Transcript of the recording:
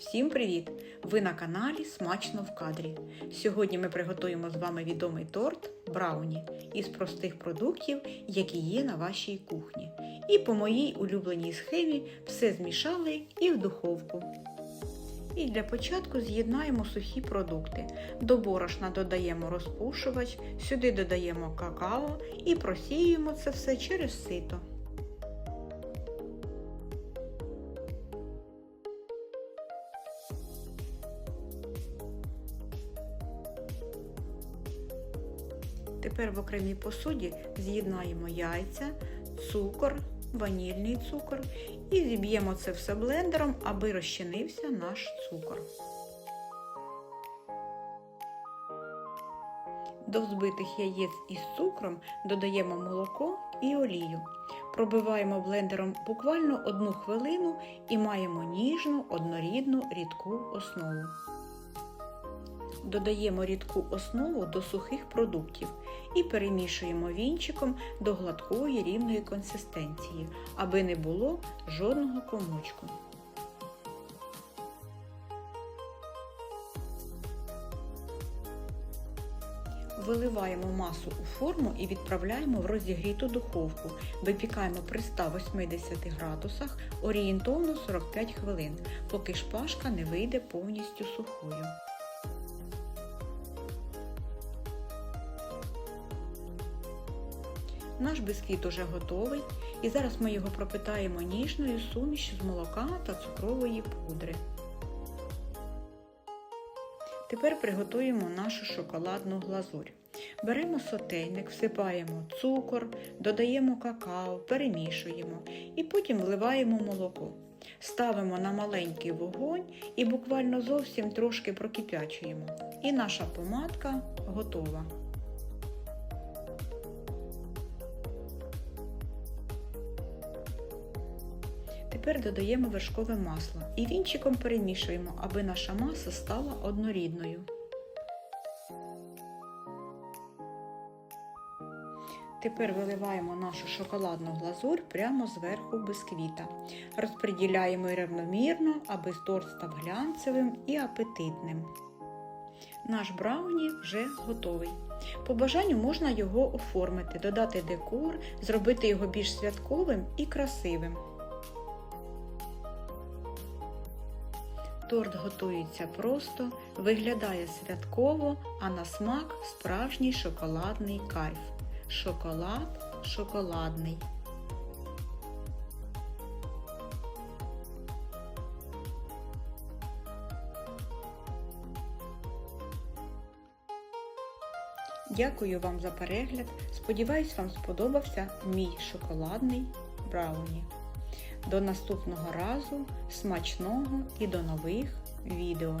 Всім привіт! Ви на каналі Смачно в кадрі. Сьогодні ми приготуємо з вами відомий торт Брауні із простих продуктів, які є на вашій кухні. І по моїй улюбленій схемі все змішали і в духовку. І для початку з'єднаємо сухі продукти. До борошна додаємо розпушувач, сюди додаємо какао і просіюємо це все через сито. Тепер в окремій посуді з'єднаємо яйця, цукор, ванільний цукор і зіб'ємо це все блендером, аби розчинився наш цукор. До взбитих яєць із цукром додаємо молоко і олію. Пробиваємо блендером буквально одну хвилину і маємо ніжну, однорідну рідку основу. Додаємо рідку основу до сухих продуктів і перемішуємо вінчиком до гладкої рівної консистенції, аби не було жодного комочку. Виливаємо масу у форму і відправляємо в розігріту духовку. Випікаємо при 180 градусах орієнтовно 45 хвилин, поки шпажка не вийде повністю сухою. Наш бисквіт уже готовий і зараз ми його пропитаємо ніжною сумішю з молока та цукрової пудри. Тепер приготуємо нашу шоколадну глазурь. Беремо сотейник, всипаємо цукор, додаємо какао, перемішуємо і потім вливаємо молоко. Ставимо на маленький вогонь і буквально зовсім трошки прокипячуємо. І наша помадка готова. Тепер додаємо вершкове масло і вінчиком перемішуємо, аби наша маса стала однорідною. Тепер виливаємо нашу шоколадну глазурь прямо зверху бисквіта. Розподіляємо рівномірно, аби торт став глянцевим і апетитним. Наш брауні вже готовий. По бажанню можна його оформити, додати декор, зробити його більш святковим і красивим. Торт готується просто, виглядає святково, а на смак справжній шоколадний кайф. Шоколад шоколадний. Дякую вам за перегляд. Сподіваюсь, вам сподобався мій шоколадний брауні. До наступного разу, смачного і до нових відео!